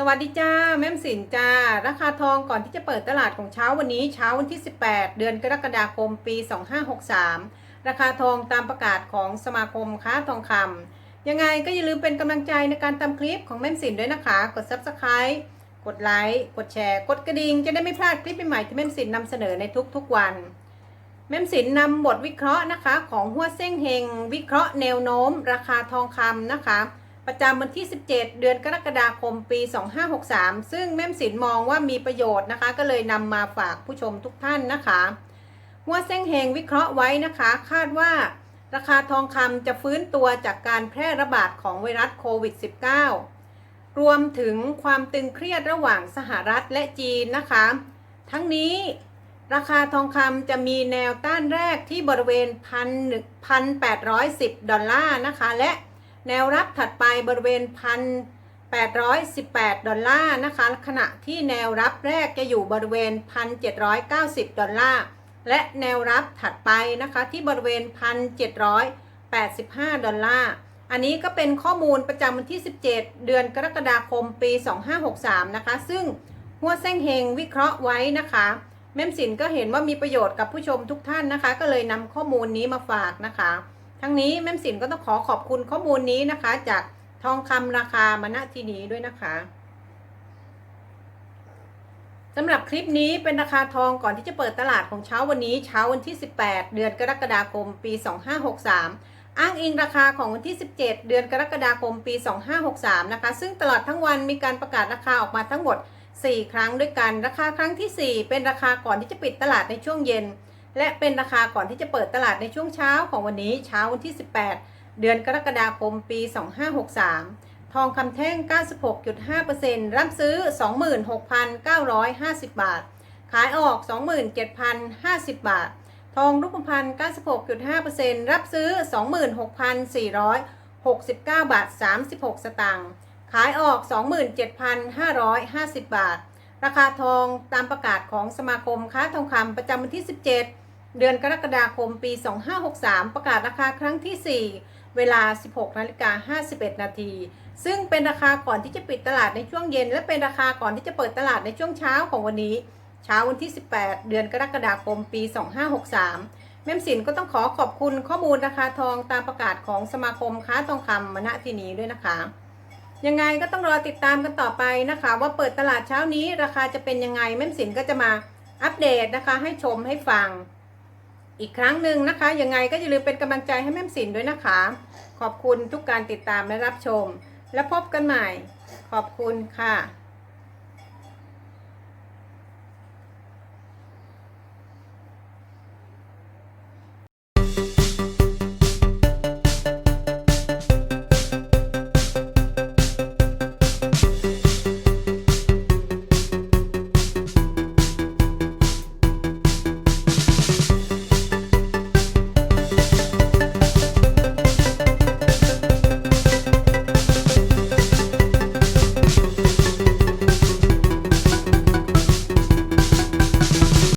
สวัสดีจ้าแม่มสินจ้า ราคาทองก่อนที่จะเปิดตลาดของเช้าวันนี้เช้าวันที่ 18 เดือนกรกฎาคมปี 2563 ราคาทองตามประกาศของสมาคมค้าทองคำยังไงก็อย่าลืมเป็นกำลังใจในการทำคลิปของแม่มสินด้วยนะคะ กด Subscribe กดไลค์กดแชร์ กดกระดิ่งจะได้ไม่พลาดคลิปใหม่ๆที่แม่มสินนำเสนอในทุกๆวันแม่มสินนำบทวิเคราะห์นะคะ ของหัวเส้งเฮงวิเคราะห์แนวโน้ม ราคาทองคำนะคะ ประจำวันที่ 17 เดือนกรกฎาคมปี 2563 ซึ่งแม่มสินมองว่ามีประโยชน์นะคะ ก็เลยนำมาฝากผู้ชมทุกท่านนะคะหัวเส้งเฮงวิเคราะห์ไว้นะคะ คาดว่าราคาทองคำจะฟื้นตัวจากการแพร่ระบาดของไวรัสโควิด -19 รวมถึงความตึงเครียดระหว่างสหรัฐและจีนนะคะ ทั้งนี้ราคาทองคำจะมีแนวต้านแรกที่บริเวณ 1,810 ดอลลาร์นะคะ และ แนวรับถัดไปบริเวณ1,818 ดอลลาร์นะคะ ขณะที่แนวรับแรกจะอยู่บริเวณ 1,790 ดอลลาร์ และแนวรับถัดไปนะคะที่บริเวณ 1,785 ดอลลาร์ อันนี้ก็เป็นข้อมูลประจำวันที่ 17 เดือนกรกฎาคมปี 2563 นะคะ ซึ่งหัวเส้งเฮงวิเคราะห์ไว้นะคะ แม่มสินก็เห็นว่ามีประโยชน์กับผู้ชมทุกท่านนะคะ ก็เลยนำข้อมูลนี้มาฝากนะคะ ทั้งนี้แม่มสินก็ต้องขอขอบคุณข้อมูลนี้นะคะ จากทองคำราคามาณที่นี้ด้วยนะคะสำหรับคลิปนี้เป็นราคาทองก่อนที่จะเปิดตลาดของเช้าวันนี้เช้าวันที่ 18 เดือนกรกฎาคม ปี 2563 อ้างอิงราคาของวันที่ 17 เดือนกรกฎาคม ปี 2563 นะคะ ซึ่งตลอดทั้งวันมีการประกาศราคาออกมาทั้งหมด 4 ครั้งด้วยกัน ราคาครั้งที่ 4 เป็นราคาก่อนที่จะปิดตลาดในช่วงเย็น และเป็นราคาก่อนที่จะเปิดตลาดในช่วงเช้าของวันนี้เช้าวันที่ 18 เดือนกรกฎาคมปี 2563 ทองคำแท่ง 96.5%รับซื้อ 26,950 บาท ขายออก 27,050 บาท ทองรูปพรรณ96.5%รับซื้อ 26,469 บาท 36 สตางค์ ขายออก 27,550 บาท ราคาทองตามประกาศของสมาคมค้าทองคำประจำวันที่ 17 เดือนกรกฎาคมปี 2563 ประกาศราคาครั้งที่ 4 เวลา 16นาฬิกา51 นาที ซึ่งเป็นราคาก่อนที่จะปิดตลาดในช่วงเย็น และเป็นราคาก่อนที่จะเปิดตลาดในช่วงเช้าของวันนี้ เช้าวันที่ 18 เดือนกรกฎาคมปี 2563 แม่มสินก็ต้องขอขอบคุณข้อมูลราคาทองตามประกาศของสมาคมค้าทองคำมณที่นี้ด้วยนะคะ ยังไงก็ต้องรอติดตามกันต่อไปนะคะ ว่าเปิดตลาดเช้านี้ราคาจะเป็นยังไงแม่สินก็จะมาอัปเดตนะคะ ให้ชมให้ฟัง อีกครั้งหนึ่งนะคะ ยังไงก็อย่าลืมเป็นกำลังใจให้แม่สินด้วยนะคะ ขอบคุณทุกการติดตามและรับชม และพบกันใหม่ ขอบคุณค่ะ